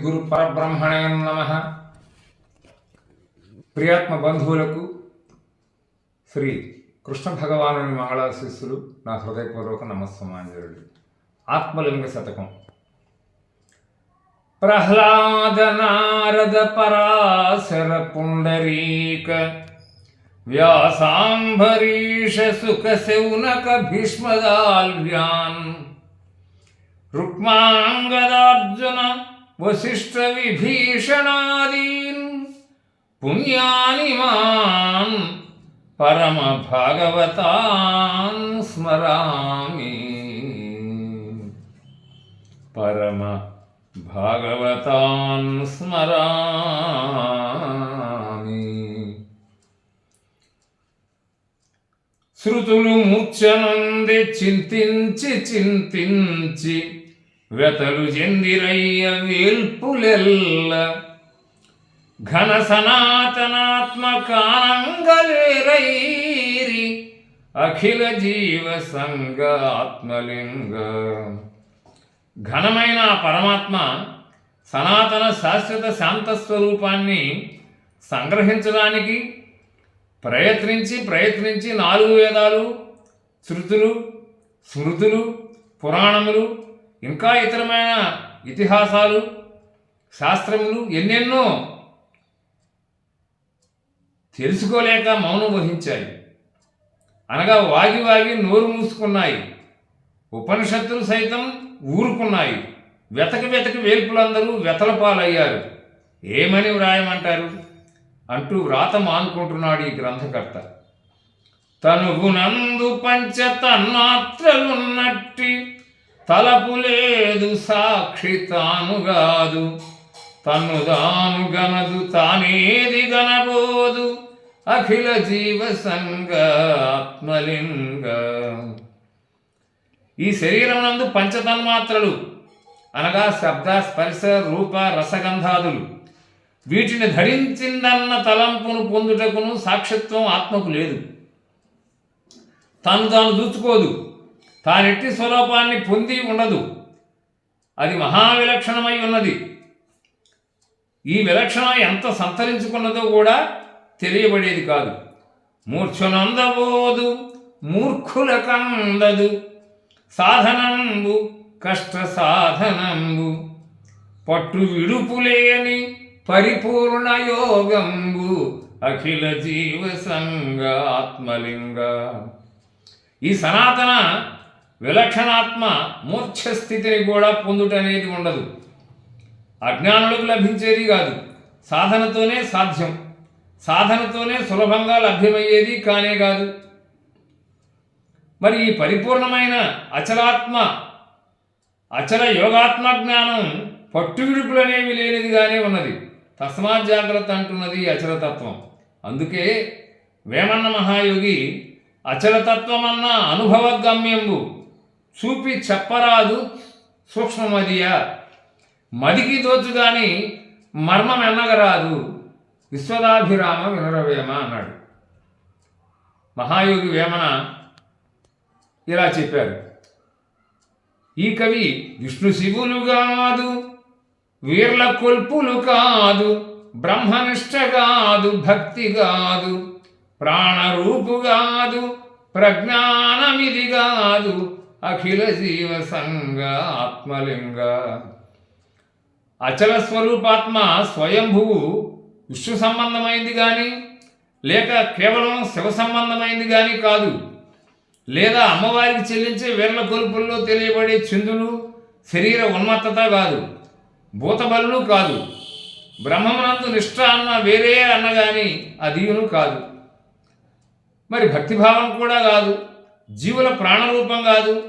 సద్గురు పరబ్రహ్మణే నమ ప్రియాత్మ బంధువులకు శ్రీ కృష్ణ భగవానుని మంగళాశిస్సులు నా హృదయపూర్వక నమస్సమాంజలుడు ఆత్మలింగ శతకం ప్రహ్లాద నారద పరాశర పుండరీక వ్యాసాంబరీష సుఖ శౌనక భీష్మదాల్వ్యాన్ రుక్మాంగదార్జున వశిష్ఠ విభీషణాదీన్ పుణ్యాని మాన్ పరమ భాగవతాన్ స్మరామి పరమ భాగవతాన్ స్మరామి శృతులు మూర్ఛనుంది చింతించి చింతించి వెతలు చెందిరయ్య వేల్పులెల్ల. ఘన సనాతనాత్మకానంగలేరైరి. అఖిల జీవ సంగ ఆత్మలింగ ఘనమైన పరమాత్మ సనాతన శాశ్వత శాంత స్వరూపాన్ని సంగ్రహించడానికి ప్రయత్నించి ప్రయత్నించి నాలుగు వేదాలు శృతులు స్మృతులు పురాణములు ఇంకా ఇతరమైన ఇతిహాసాలు శాస్త్రములు ఎన్నెన్నో తెలుసుకోలేక మౌనం వహించాయి. అనగా వాగి వాగి నోరు మూసుకున్నాయి. ఉపనిషత్తులు సైతం ఊరుకున్నాయి. వెతక వెతక వేల్పులందరూ వెతల పాలయ్యారు ఏమని వ్రాయమంటారు? అంటూ వ్రాత మానుకుంటున్నాడు ఈ గ్రంథకర్త. తనుగునందు పంచ తన్మాత్రలున్నట్టి తలపు లేదు సాక్షి తానుగాదు తన్ను దాను గనదు తానేది గనబోదు. అఖిల జీవ సంగ ఆత్మలింగ. ఈ శరీరమునందు పంచతన్మాత్రలు అనగా శబ్ద స్పర్శ రూప రసగంధాదులు. వీటిని ధరించిందన్న తలంపును పొందుటకును సాక్షిత్వం ఆత్మకు లేదు. తాను తాను చూసుకోదు తానెట్టి స్వరూపాన్ని పొంది ఉండదు. అది మహావిలక్షణమై ఉన్నది. ఈ విలక్షణ ఎంత సంతరించుకున్నదో కూడా తెలియబడేది కాదు. మూర్ఛునందబోదు మూర్ఖుల కందదు సాధనంబు కష్ట సాధనంబు పట్టు విడుపులేని పరిపూర్ణ యోగంబు అఖిల జీవ సంగ ఆత్మలింగ. ఈ సనాతన విలక్షణాత్మ మూర్ఛ స్థితిని కూడా పొందుటనేది ఉండదు. అజ్ఞానులకు లభించేది కాదు. సాధనతోనే సాధ్యం. సాధనతోనే సులభంగా లభ్యమయ్యేది కానే కాదు. మరి ఈ పరిపూర్ణమైన అచలాత్మ అచల యోగాత్మ జ్ఞానం పట్టు విడుపులనేవి లేనిదిగానే ఉన్నది. తస్మాత్ జాగ్రత్త అంటున్నది అచలతత్వం. అందుకే వేమన్న మహాయోగి అచలతత్వమన్న అనుభవ గమ్యంబు చూపి చెప్పరాదు సూక్ష్మమదియ. మదికి దోచుగాని మర్మం ఎన్నగరాదు. విశ్వదాభిరామ వినరవేమ అన్నాడు. మహాయోగి వేమన ఇలా చెప్పారు ఈ కవి విష్ణు శివులు కాదు వీర్ల కొల్పులు కాదు బ్రహ్మనిష్ట కాదు భక్తి కాదు ప్రాణరూపు కాదు ప్రజ్ఞానమిది కాదు అఖిల జీవ సంగ ఆత్మలింగ అచల స్వరూపాత్మ స్వయంభువు విష్ణు సంబంధమైంది కానీ లేక కేవలం శివ సంబంధమైంది కానీ కాదు లేదా అమ్మవారికి చెల్లించే వేర్ల కొలుపుల్లో తెలియబడే చిందులు శరీర ఉన్మత్తత కాదు భూతబలు కాదు బ్రహ్మమునందు నిష్ఠ అన్న వేరే అన్న కానీ అదియును కాదు మరి భక్తిభావం కూడా కాదు జీవుల ప్రాణరూపం కాదు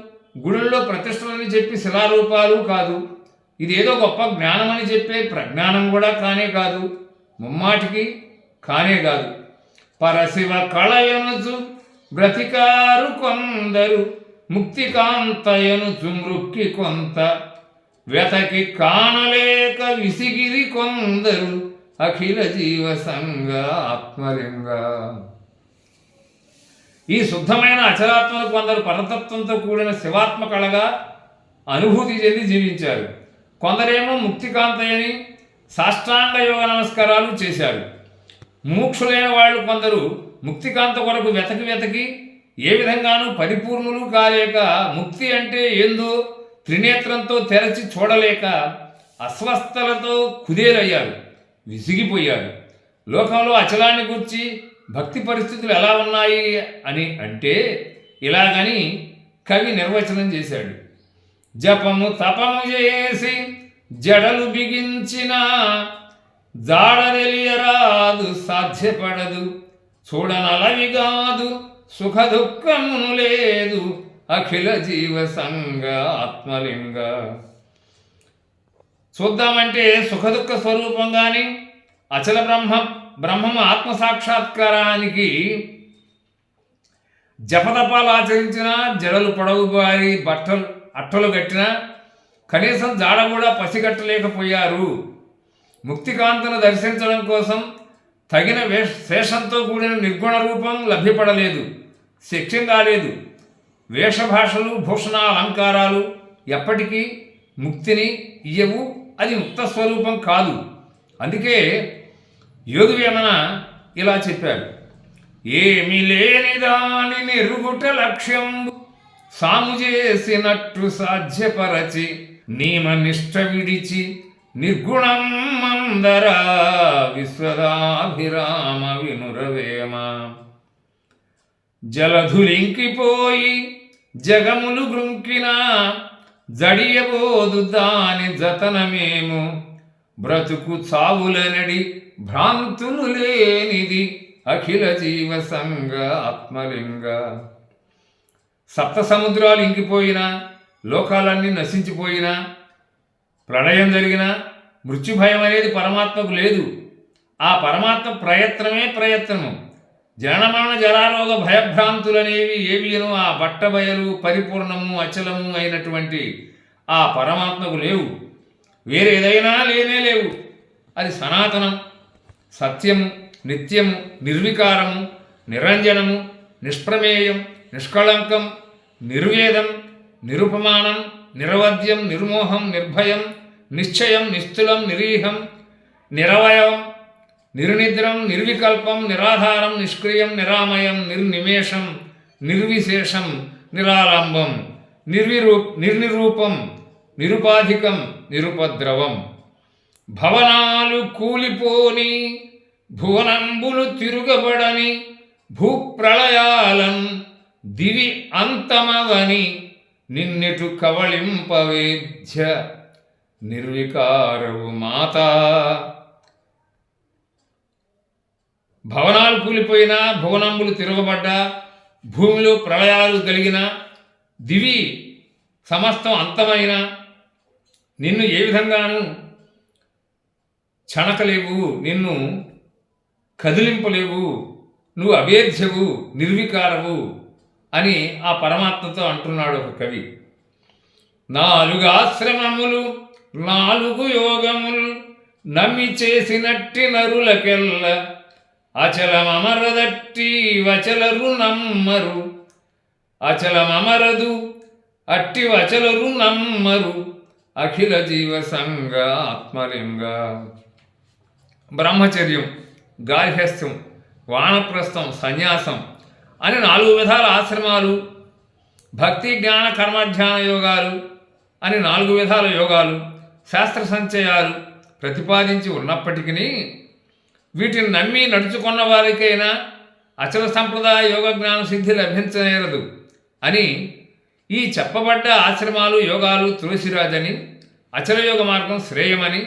గుడుల్లో ప్రతిష్టలని చెప్పి శిలారూపాలు కాదు. ఇది ఏదో గొప్ప జ్ఞానమని చెప్పే ప్రజ్ఞానం కూడా కానే కాదు ముమ్మాటికి కానే కాదు. పరశివ కళయనుచు బ్రతికారు కొందరు ముక్తికాంతయనుచు మృక్కి కొంత. వెతకి కానలేక విసిగిరి కొందరు అఖిల జీవ సంగ ఆత్మలింగ. ఈ శుద్ధమైన అచలాత్మను కొందరు పరతత్వంతో కూడిన శివాత్మ కళగా అనుభూతి చెంది జీవించారు. కొందరేమో ముక్తికాంతయని సాష్టాంగ యోగ నమస్కారాలు చేశారు. మూక్షులైన వాళ్ళు కొందరు ముక్తికాంత కొరకు వెతకి వెతకి ఏ విధంగానూ పరిపూర్ణులు కాలేక ముక్తి అంటే ఏందో త్రినేత్రంతో తెరచి చూడలేక అస్వస్థలతో కుదేలయ్యారు. విసిగిపోయారు. లోకంలో అచలాన్ని గుర్చి భక్తి పరిస్థితులు ఎలా ఉన్నాయి అని అంటే ఇలాగని కవి నిర్వచనం చేశాడు. జపము తపము చేసి జడలు బిగించిన జాడ తెలియరాదు సాధ్యపడదు. చూడనలవి కాదు సుఖ దుఃఖమును లేదు. అఖిల జీవ సంగ ఆత్మలింగ. చూద్దామంటే సుఖ దుఃఖ స్వరూపం కానీ అచల బ్రహ్మ బ్రహ్మము ఆత్మ సాక్షాత్కారానికి జపతపాలు ఆచరించినా జడలు పొడవు బారి బట్టలు అట్టలు కట్టినా కనీసం జాడ కూడా పసిగట్టలేకపోయారు. ముక్తికాంతను దర్శించడం కోసం తగిన శేషంతో కూడిన నిర్గుణ రూపం లభ్యపడలేదు శక్యం కాలేదు వేషభాషలు భూషణ అలంకారాలు ఎప్పటికీ ముక్తిని ఇయ్యవు అది ముక్త స్వరూపం కాదు. అందుకే యోగి వేమన ఇలా చెప్పారు? ఏమి లేని దాని నిరుగుట లక్ష్యం సాము చేసినట్టు సాధ్యపరచి నియమ నిష్ట విడిచి నిర్గుణం మందర విశ్వదాభిరామ వినురవేమ. జలధులింకిపోయి జగములు గృంకినా జడియబోదు దాని జతనమేము? బ్రతుకు చావులనడి భ్రాంతులు లేనిది అఖిల జీవ సంగ ఆత్మలింగ. సప్త సముద్రాలు ఇంకిపోయినా లోకాలన్నీ నశించిపోయినా ప్రళయం జరిగినా మృత్యుభయం అనేది పరమాత్మకు లేదు. ఆ పరమాత్మ ప్రయత్నమే ప్రయత్నము. జనమరణ జరారోగ భయభ్రాంతులనేవి ఏవియను ఆ బట్టబయలు పరిపూర్ణము అచలము అయినటువంటి ఆ పరమాత్మకు లేవు. వేరేదైనా లేనే లేవు. అది సనాతనం. సత్యము నిత్యం నిర్వికారము నిరంజనము నిష్ప్రమేయం నిష్కళంకం నిర్వేదం నిరుపమానం నిరవద్యం నిర్మోహం నిర్భయం నిశ్చయం నిస్థులం నిరీహం నిరవయవం నిర్నిద్రం నిర్వికల్పం నిరాధారం నిష్క్రియం నిరామయం నిర్నిమేషం నిర్విశేషం నిరాలంబం నిర్విరూ నిర్నిరూపం నిరుపాధికం నిరుపద్రవం. భవనాలు కూలిపోని భువనంబులు తిరుగబడని భూప్రళయాలం దివి అంతమవని నిన్నెటు కవళింపవేద్య నిర్వికారవు మాత. భవనాలు కూలిపోయినా భువనంబులు తిరగబడ్డా భూమిలో ప్రళయాలు కలిగిన దివి సమస్తం అంతమైన నిన్ను ఏ విధంగానూ చణకలేవు నిన్ను కదిలింపలేవు నువ్వు అభేద్యవు నిర్వికారవు అని ఆ పరమాత్మతో అంటున్నాడు ఒక కవి. నాలుగు ఆశ్రమములు నాలుగు యోగములు నమ్మి చేసినట్టి నరులకెల్ల అచలమరదట్టి వచలరు నమ్మరు అచలమరదు అట్టి వచలరు నమ్మరు. అఖిల జీవ సంగ ఆత్మలింగ బ్రహ్మచర్యం గార్హస్థ్యం వానప్రస్థం సన్యాసం అని నాలుగు విధాల ఆశ్రమాలు భక్తి జ్ఞాన కర్మధ్యాన యోగాలు అని నాలుగు విధాల యోగాలు శాస్త్ర సంచయాలు ప్రతిపాదించి ఉన్నప్పటికీ వీటిని నమ్మి నడుచుకున్న వారికైనా అచల సంప్రదాయ యోగ జ్ఞాన సిద్ధి లభించనేరదు అని ఈ చెప్పబడ్డ ఆశ్రమాలు యోగాలు తులసిరాజని అచలయోగ మార్గం శ్రేయమని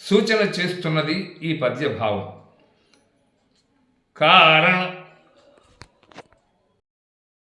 సూచన చేస్తున్నది ఈ పద్యభావం. కారణం